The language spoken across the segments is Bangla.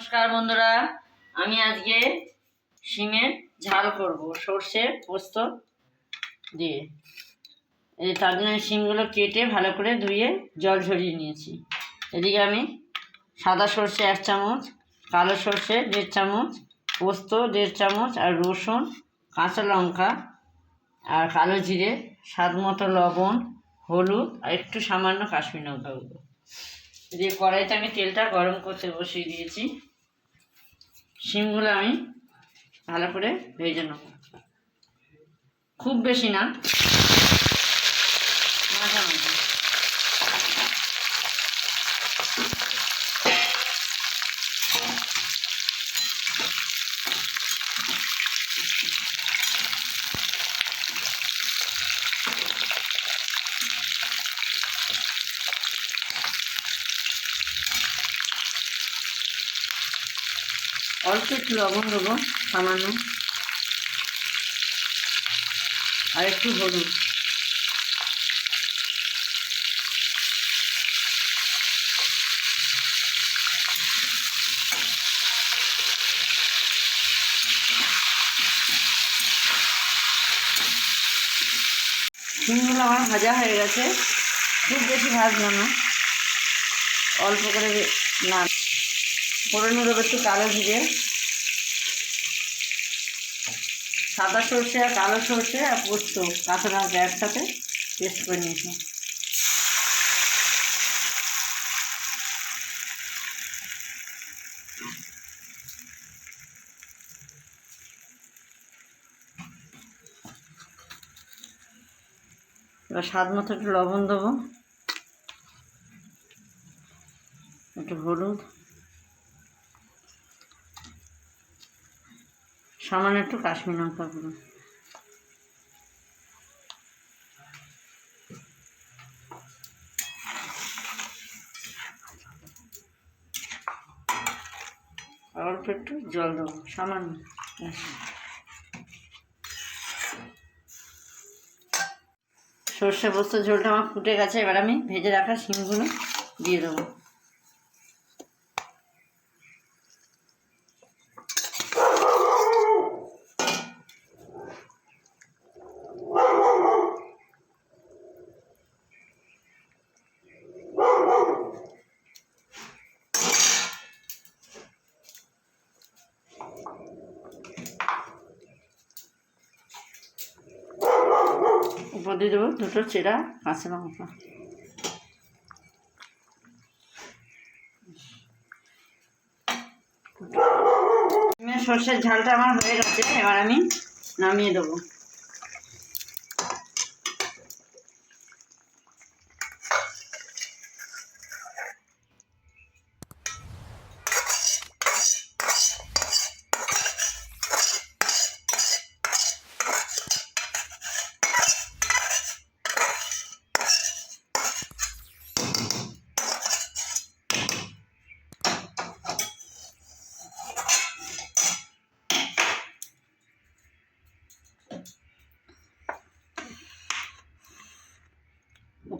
নমস্কার বন্ধুরা। আমি আজকে শিমের ঝাল করব সর্ষে পোস্ত দিয়ে। এই তার জন্য শিমগুলো কেটে ভালো করে ধুয়ে জল ঝরিয়ে নিয়েছি। এদিকে আমি সাদা সর্ষে এক চামচ, কালো সর্ষে দেড় চামচ, পোস্ত দেড় চামচ, আর রসুন, কাঁচা লঙ্কা, আর কালো জিরে, স্বাদ মতো লবণ, হলুদ, আর একটু সামান্য কাশ্মীর লঙ্কা দিয়ে কড়াইতে আমি তেলটা গরম করতে বসিয়ে দিয়েছি। শিমগুলো আমি ভালো করে ভেজে নেব। খুব বেশি না মাঝামাঝি অল্প একটু লবণ দেবো, সামান্য। আর একটু হলুদ। শিমগুলো আমার ভাজা হয়ে গেছে। খুব বেশি ভাজলো না। অল্প করে না ফোড়নে দেবো একটু কালো জিরে। সাদা সর্ষে আর কালো সর্ষে আর পোস্ত কাঁচা লঙ্কা একসাথে পেস্ট করে নিয়েছি। এবার স্বাদ মতো একটু লবণ দেবো। একটু হলুদ। সামান্য একটু কাশ্মীর লঙ্কা গুঁড়ো। অল্প একটু জল দেবো, সামান্য সর্ষে পোস্ত ঝোলটা আমার ফুটে গেছে, এবার আমি ভেজে রাখা শিমগুলো দিয়ে দেবো। উপর দিয়ে দেবো, দুটো চেরা, কাঁচা লঙ্কা। সর্ষের ঝালটা আমার হয়ে গেছে, এবার আমি নামিয়ে দেবো।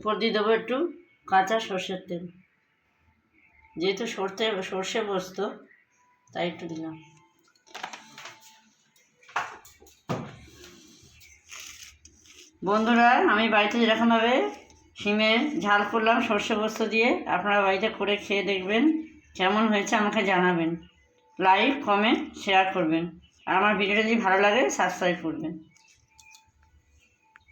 উপর দিয়ে দেবো একটু কাঁচা সর্ষের তেল। যেহেতু সর্ষে সর্ষে বসত তাই একটু দিলাম। বন্ধুরা, আমি বাড়িতে যেরকমভাবে শিমের ঝাল করলাম সর্ষে বস্ত দিয়ে, আপনারা বাড়িতে করে খেয়ে দেখবেন কেমন হয়েছে আমাকে জানাবেন। লাইক, কমেন্ট, শেয়ার করবেন। আর আমার ভিডিওটা যদি ভালো লাগে সাবস্ক্রাইব করবেন।